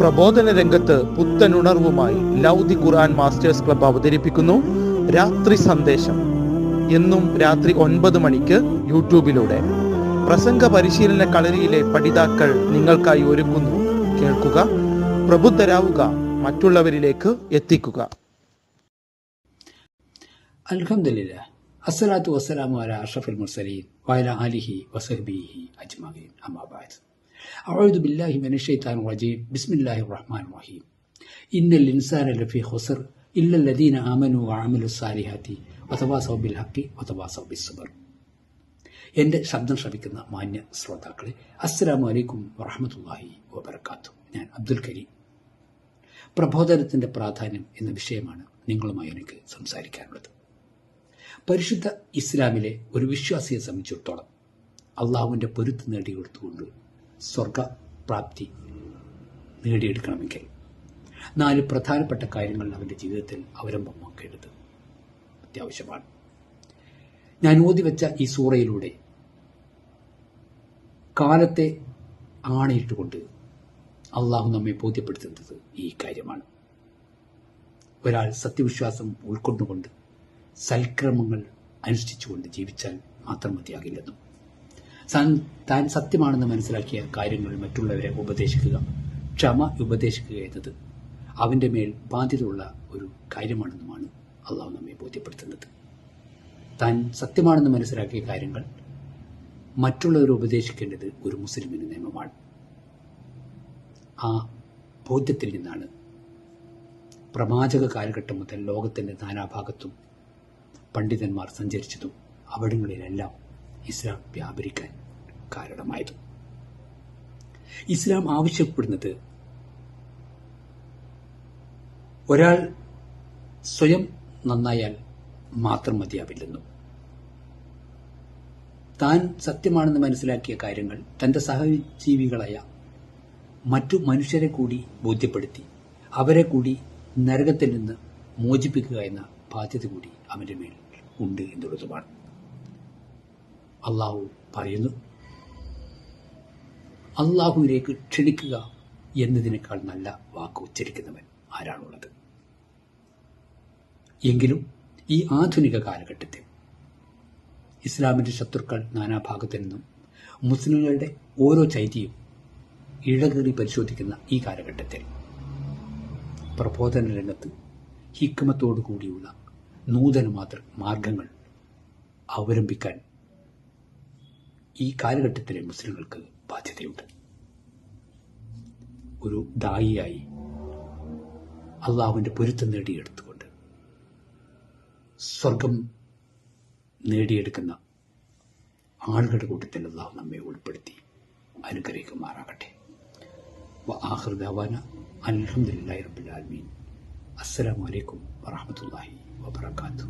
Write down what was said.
പ്രബോധന രംഗത്ത് പുത്തനുണർവുമായി ലൗദി ഖുർആൻ masters club അവതരിപ്പിക്കുന്നു. രാത്രി സന്ദേശം. എന്നും രാത്രി ഒൻപത് മണിക്ക് യൂട്യൂബിലൂടെ. പ്രസംഗ പരിശീലന കളരിയിലെ പഠിതാക്കൾ നിങ്ങൾക്കായി ഒരുക്കുന്നു. കേൾക്കുക പ്രബുദ്ധരാവുക മറ്റുള്ളവരിലേക്ക് എത്തിക്കുക. അൽഹംദുലില്ലാ. അസ്സലാത്തു വസ്സലാമു അല അഷ്റഫുൽ മുർസലീൻ വഅല ആലിഹി വസഹ്ബിഹി അജ്മഈൻ അമ്മാ അഴുദു ബില്ലാഹി മനുഷ്യത്താൻ റജീം. ബിസ്മില്ലാഹി റഹ്മാൻ റഹീം. ഇന്നൽ ഇൻസാൻ ലഫി ഹുസർ ഇല്ലല്ലദീന ആമനു ആമലു സാലിഹാത്തി അഥവാ സൗബിൽ ഹക്കി അഥവാ സൗബിൽ സുബർ. എന്റെ ശബ്ദം ശ്രവിക്കുന്ന മാന്യ ശ്രോതാക്കളെ അസ്സലാമു അലൈക്കും വറഹമത്തല്ലാഹി വബർക്കാത്തു ഞാൻ അബ്ദുൽ കരീം. പ്രബോധനത്തിന്റെ പ്രാധാന്യം എന്ന വിഷയമാണ് നിങ്ങളുമായി എനിക്ക് സംസാരിക്കാനുള്ളത്. പരിശുദ്ധ ഇസ്ലാമിലെ ഒരു വിശ്വാസിയെ സംബന്ധിച്ചിടത്തോളം അള്ളാഹുവിന്റെ പൊരുത്ത് നേടിയെടുത്തുകൊണ്ട് സ്വർഗപ്രാപ്തി നേടിയെടുക്കണമെങ്കിൽ. നാല് പ്രധാനപ്പെട്ട കാര്യങ്ങൾ അവന്റെ ജീവിതത്തിൽ അവലംബമാക്കേണ്ടത് അത്യാവശ്യമാണ്. ഞാൻ ഓതി വെച്ച ഈ സൂറയിലൂടെ കാലത്തെ ആണയിട്ടുകൊണ്ട് അള്ളാഹു നമ്മെ ബോധ്യപ്പെടുത്തുന്നത് ഈ കാര്യമാണ്. ഒരാൾ സത്യവിശ്വാസം ഉൾക്കൊണ്ടുകൊണ്ട് സൽക്രമങ്ങൾ അനുഷ്ഠിച്ചുകൊണ്ട് ജീവിച്ചാൽ മാത്രം മതിയാകില്ലെന്നും താൻ- സത്യമാണെന്ന് മനസ്സിലാക്കിയ കാര്യങ്ങൾ മറ്റുള്ളവരെ ഉപദേശിക്കുക ക്ഷമ ഉപദേശിക്കുക എന്നത് അവന്റെ മേൽ ബാധ്യതയുള്ള ഒരു കാര്യമാണെന്നുമാണ് അള്ളാഹു നമ്മെ ബോധ്യപ്പെടുത്തുന്നത്. താൻ സത്യമാണെന്ന് മനസ്സിലാക്കിയ കാര്യങ്ങൾ മറ്റുള്ളവർ ഉപദേശിക്കേണ്ടത് ഒരു മുസ്ലിമിന് നിയമമാണ്. ആ ബോധ്യത്തിൽ നിന്നാണ് പ്രവാചക കാലഘട്ടം മുതൽ ലോകത്തിന്റെ നാനാഭാഗത്തും പണ്ഡിതന്മാർ സഞ്ചരിച്ചതും അവിടങ്ങളിലെല്ലാം ഇസ്ലാം വ്യാപരിക്കാൻ കാരണമായത്. ഇസ്ലാം ആവശ്യപ്പെടുന്നത് ഒരാൾ സ്വയം നന്നായാൽ മാത്രം മതിയാവില്ലെന്നും താൻ സത്യമാണെന്ന് മനസ്സിലാക്കിയ കാര്യങ്ങൾ തന്റെ സഹജീവികളായ മറ്റു മനുഷ്യരെ കൂടി ബോധ്യപ്പെടുത്തി അവരെ കൂടി നരകത്തിൽ നിന്ന് മോചിപ്പിക്കുക എന്ന ബാധ്യത കൂടി അവന്റെ മേൽ ഉണ്ട് എന്നുള്ളതുമാണ്. അള്ളാഹു പറയുന്നു. അള്ളാഹുവിലേക്ക് ക്ഷണിക്കുക എന്നതിനേക്കാൾ നല്ല വാക്ക് ഉച്ചരിക്കുന്നവൻ ആരാണുള്ളത്? എങ്കിലും ഈ ആധുനിക കാലഘട്ടത്തിൽ ഇസ്ലാമിന്റെ ശത്രുക്കൾ നാനാഭാഗത്തു നിന്നും മുസ്ലിങ്ങളുടെ ഓരോ ചൈത്യയും ഇടകേറി പരിശോധിക്കുന്ന ഈ കാലഘട്ടത്തിൽ പ്രബോധന രംഗത്ത് ഹിക്കമത്തോടു കൂടിയുള്ള നൂതന മാതൃ മാർഗങ്ങൾ അവലംബിക്കാൻ ഈ കാലഘട്ടത്തിലെ മുസ്ലിങ്ങൾക്ക് ബാധ്യതയുണ്ട്. ഒരു ദായിയായി അള്ളാഹുവിന്റെ പൊരുത്തം നേടിയെടുത്തുകൊണ്ട് സ്വർഗം നേടിയെടുക്കുന്ന ആളുകളുടെ കൂട്ടത്തിൽ അള്ളാഹു നമ്മെ ഉൾപ്പെടുത്തി അനുഗ്രഹിക്കുമാറാകട്ടെ. ആഹൃദാവാന അലഹമുല്ലാ റബുലാൽമീൻ അസ്സലാമലൈക്കും വറഹമത്തല്ലാഹി വാത്തു